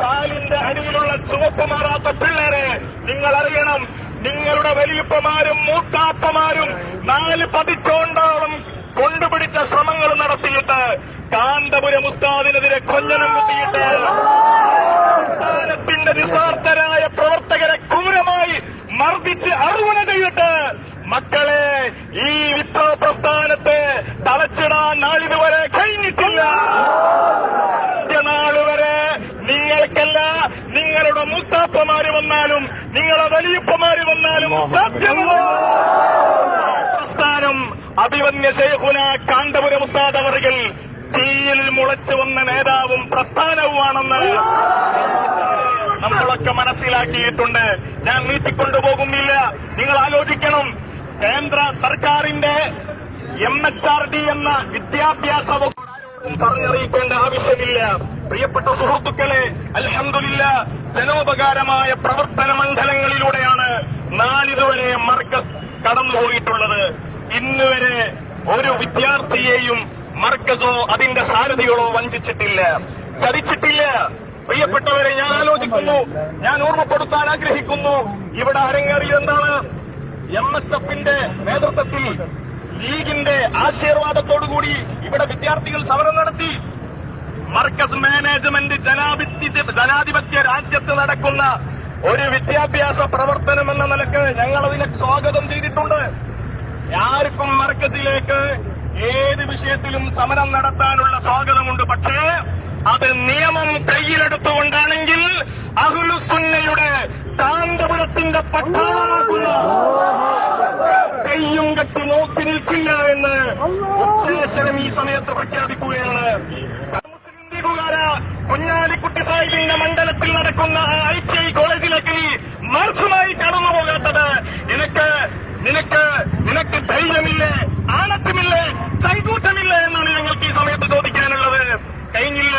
കാലിന്റെ അടിയിലുള്ള ചുവപ്പ് മാറാത്ത പിള്ളേരെ നിങ്ങൾ അറിയണം നിങ്ങളുടെ വലിയപ്പമാരും മൂത്താപ്പമാരും നാല് പതിറ്റോണ്ടോളം കൊണ്ടുപിടിച്ച ശ്രമങ്ങൾ നടത്തിയിട്ട് കാന്തപുരം ഉസ്താദിനെതിരെ കൊഞ്ഞനം കുത്തിയിട്ട് നിസ്വാർത്ഥരായ പ്രവർത്തകരെ ക്രൂരമായി മർദ്ദിച്ച് അറുവണ ചെയ്തിട്ട് മക്കളെ നിങ്ങളുടെ മൂത്താപ്പമാര് വന്നാലും നിങ്ങളുടെ വലിയപ്പമാര് വന്നാലും സാധ്യമല്ല പ്രസ്ഥാനം അഭിവന്യ ശൈഖുന കാന്തപുരം ഉസ്താദ് തീയിൽ മുളച്ചു വന്ന നേതാവും പ്രസ്ഥാനവുമാണെന്ന് നമ്മളൊക്കെ മനസ്സിലാക്കിയിട്ടുണ്ട്. ഞാൻ നീട്ടിക്കൊണ്ടുപോകുന്നില്ല. നിങ്ങൾ ആലോചിക്കണം. കേന്ദ്ര സർക്കാരിന്റെ എം എച്ച് ആർ ഡി എന്ന വിദ്യാഭ്യാസ പറഞ്ഞറിയിക്കേണ്ട ആവശ്യമില്ല. പ്രിയപ്പെട്ട സുഹൃത്തുക്കളെ അൽഹംദുലില്ല ജനോപകാരമായ പ്രവർത്തന മണ്ഡലങ്ങളിലൂടെയാണ് നാളിതുവരെ മർക്കസ് കടന്നുപോയിട്ടുള്ളത്. ഇന്നുവരെ ഒരു വിദ്യാർത്ഥിയെയും മർക്കസോ അതിന്റെ സാരഥികളോ വഞ്ചിച്ചിട്ടില്ല. ചതിച്ചിട്ടില്ല. പ്രിയപ്പെട്ടവരെ ഞാൻ ആലോചിക്കുന്നു. ഞാൻ ഓർമ്മപ്പെടുത്താൻ ആഗ്രഹിക്കുന്നു. ഇവിടെ അരങ്ങേറിയത് എന്താണ്? എം എസ് എഫിന്റെ നേതൃത്വത്തിൽ ലീഗിന്റെ ആശീർവാദത്തോടുകൂടി ഇവിടെ വിദ്യാർത്ഥികൾ സമരം നടത്തി. മർക്കസ് മാനേജ്മെന്റ് ജനാധിപത്യ രാജ്യത്ത് നടക്കുന്ന ഒരു വിദ്യാഭ്യാസ പ്രവർത്തനം എന്ന നിലയ്ക്ക് ഞങ്ങൾ അതിനെ സ്വാഗതം ചെയ്തിട്ടുണ്ട്. ആർക്കും മർക്കസിലേക്ക് ഏത് വിഷയത്തിലും സമരം നടത്താനുള്ള സ്വാഗതമുണ്ട്. പക്ഷേ അത് നിയമം കയ്യിലെടുത്തുകൊണ്ടാണെങ്കിൽ അഹുലുസുന്നയുടെ കാന്തപുരത്തിന്റെ പട്ടാളമാകുന്ന കയ്യും കെട്ടി നോക്കി നിൽക്കില്ല എന്ന് ഉച്ചേശനം ഈ സമയത്ത് പ്രഖ്യാപിക്കുകയാണ്. മുസ്ലിം ലീഗുകാര കുഞ്ഞാലിക്കുട്ടി സാഹിബിന്റെ മണ്ഡലത്തിൽ നടക്കുന്ന ഐ ടി ഐ കോളേജിലേക്ക് മാർച്ചുമായി കടന്നു പോകാത്തത് നിനക്ക് നിനക്ക് നിനക്ക് ധൈര്യമില്ലേ ആണത്തമില്ലേ ചൈകൂട്ടമില്ലേ എന്നാണ് ഞങ്ങൾക്ക് ഈ സമയത്ത് ചോദിക്കാനുള്ളത്. കഴിഞ്ഞില്ല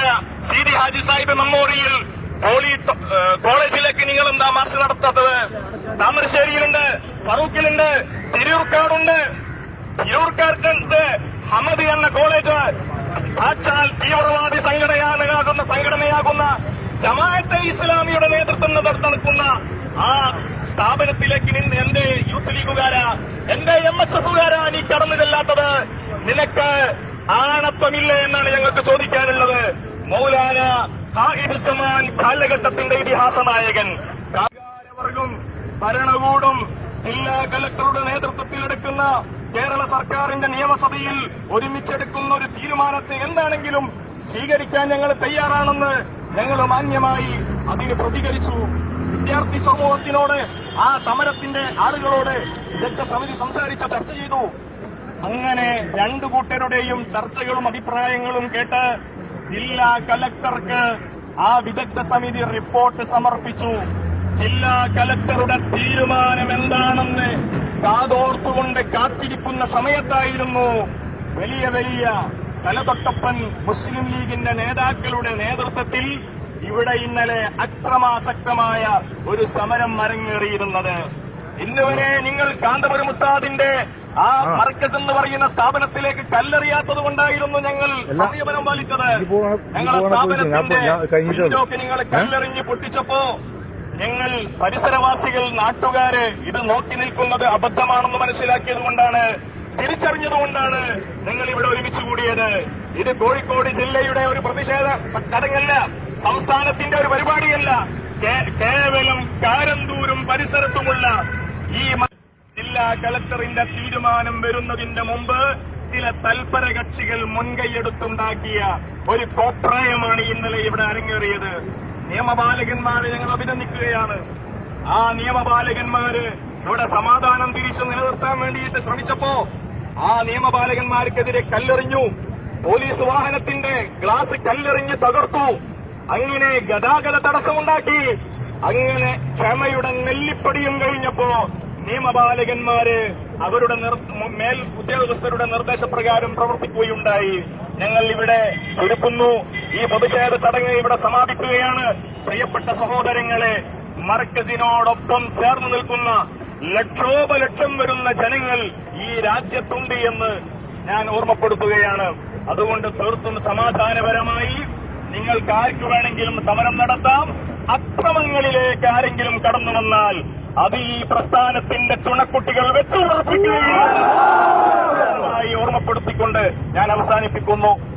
C D Haji Sahib memorial poly കോളേജിലേക്ക് നിങ്ങൾ എന്താ മാർച്ച് നടത്താത്തത്? താമരശ്ശേരിയിലുണ്ട് ഫറൂഖിലുണ്ട് തിരൂർക്കാടുണ്ട് തിരൂർക്കാർക്കുണ്ട് ഹമദ് എന്ന കോളേജ് സാക്ഷാൽ തീവ്രവാദി സംഘടനയാകുന്ന സംഘടനയാകുന്ന ജമാഅത്തെ ഇസ്ലാമിയുടെ നേതൃത്വം നടത്തുന്ന ആ സ്ഥാപനത്തിലേക്ക് നിന്ന് എന്റെ യൂത്ത് ലീഗുകാരാ എന്റെ എം എസ് എഫുകാരാ നീ കടന്നു ചെല്ലാത്തത് നിനക്ക് ആണത്വമില്ല എന്നാണ് ഞങ്ങൾക്ക് ചോദിക്കാനുള്ളത്. മൗലാന ഹാഹിദ് സമാൻ കാലഘട്ടത്തിന്റെ ഇതിഹാസ നായകൻ ഭരണകൂടം ജില്ലാ കലക്ടറുടെ നേതൃത്വത്തിലെടുക്കുന്ന കേരള സർക്കാരിന്റെ നിയമസഭയിൽ ഒരുമിച്ചെടുക്കുന്ന ഒരു തീരുമാനത്തെ എന്താണെങ്കിലും സ്വീകരിക്കാൻ ഞങ്ങൾ തയ്യാറാണെന്ന് ഞങ്ങൾ മാന്യമായി അതിന് പ്രതികരിച്ചു. വിദ്യാർത്ഥി സമൂഹത്തിനോട് ആ സമരത്തിന്റെ ആളുകളോട് വിദഗ്ധ സമിതി സംസാരിച്ച ചർച്ച ചെയ്തു. അങ്ങനെ രണ്ടു കൂട്ടരുടെയും ചർച്ചകളും അഭിപ്രായങ്ങളും കേട്ട് ജില്ലാ കലക്ടർക്ക് ആ വിദഗ്ധ സമിതി റിപ്പോർട്ട് സമർപ്പിച്ചു. ജില്ലാ കലക്ടറുടെ തീരുമാനം എന്താണെന്ന് കാതോർത്തുകൊണ്ട് കാത്തിരിക്കുന്ന സമയത്തായിരുന്നു വലിയ വലിയ തലതൊട്ടപ്പൻ മുസ്ലിം ലീഗിന്റെ നേതാക്കളുടെ നേതൃത്വത്തിൽ ഇവിടെ ഇന്നലെ അക്രമാസക്തമായ ഒരു സമരം അരങ്ങേറിയിരുന്നത്. ഇന്നുവരെ നിങ്ങൾ കാന്തപുരം ഉസ്താദിന്റെ ആ മർക്കസ് എന്ന് പറയുന്ന സ്ഥാപനത്തിലേക്ക് കല്ലെറിയാത്തത് കൊണ്ടായിരുന്നു ഞങ്ങൾ സമീപനം പാലിച്ചത്. ഞങ്ങളുടെ സ്ഥാപനത്തിന്റെ നിങ്ങൾ കല്ലെറിഞ്ഞ് പൊട്ടിച്ചപ്പോ ഞങ്ങൾ പരിസരവാസികൾ നാട്ടുകാര് ഇത് നോക്കി നിൽക്കുന്നത് അബദ്ധമാണെന്ന് മനസ്സിലാക്കിയതുകൊണ്ടാണ് തിരിച്ചറിഞ്ഞതുകൊണ്ടാണ് ഞങ്ങൾ ഇവിടെ ഒരുമിച്ച് കൂടിയത്. ഇത് കോഴിക്കോട് ജില്ലയുടെ ഒരു പ്രതിഷേധ ചടങ്ങല്ല സംസ്ഥാനത്തിന്റെ ഒരു പരിപാടിയല്ല. കേവലം കാരന്തൂരും പരിസരത്തുമുള്ള ഈ ജില്ലാ കലക്ടറിന്റെ തീരുമാനം വരുന്നതിന്റെ മുമ്പ് ചില തൽപര കക്ഷികൾ മുൻകൈയെടുത്തുണ്ടാക്കിയ ഒരു കോപ്രായമാണ് ഇന്നലെ ഇവിടെ അരങ്ങേറിയത്. നിയമപാലകന്മാരെ ഞങ്ങൾ അഭിനന്ദിക്കുകയാണ്. ആ നിയമപാലകന്മാര് ഇവിടെ സമാധാനം തിരിച്ചു നിലനിർത്താൻ വേണ്ടിയിട്ട് ശ്രമിച്ചപ്പോ ആ നിയമപാലകന്മാർക്കെതിരെ കല്ലെറിഞ്ഞു. പോലീസ് വാഹനത്തിന്റെ ഗ്ലാസ് കല്ലെറിഞ്ഞ് തകർത്തു. അങ്ങനെ ഗതാഗത തടസ്സമുണ്ടാക്കി. അങ്ങനെ ക്ഷമയുടെ നെല്ലിപ്പടിയും കഴിഞ്ഞപ്പോ നിയമപാലകന്മാര് അവരുടെ മേൽ ഉദ്യോഗസ്ഥരുടെ നിർദ്ദേശപ്രകാരം പ്രവർത്തിക്കുകയുണ്ടായി. ഞങ്ങൾ ഇവിടെ ചുരുക്കുന്നു ഈ പ്രതിഷേധ ചടങ്ങ് ഇവിടെ സമാപിക്കുകയാണ്. പ്രിയപ്പെട്ട സഹോദരങ്ങളെ മർക്കസിനോടൊപ്പം ചേർന്ന് നിൽക്കുന്ന ലക്ഷോപലക്ഷം വരുന്ന ജനങ്ങൾ ഈ രാജ്യത്തുണ്ട് എന്ന് ഞാൻ ഓർമ്മപ്പെടുത്തുകയാണ്. അതുകൊണ്ട് തീർത്തും സമാധാനപരമായി നിങ്ങൾക്ക് ആർക്കു വേണമെങ്കിലും സമരം നടത്താം. അക്രമങ്ങളിലേക്ക് ആരെങ്കിലും കടന്നു വന്നാൽ അത് ഈ പ്രസ്ഥാനത്തിന്റെ ചുണക്കുട്ടികൾ വെച്ചുറപ്പിക്കുകയും ഓർമ്മപ്പെടുത്തിക്കൊണ്ട് ഞാൻ അവസാനിപ്പിക്കുന്നു.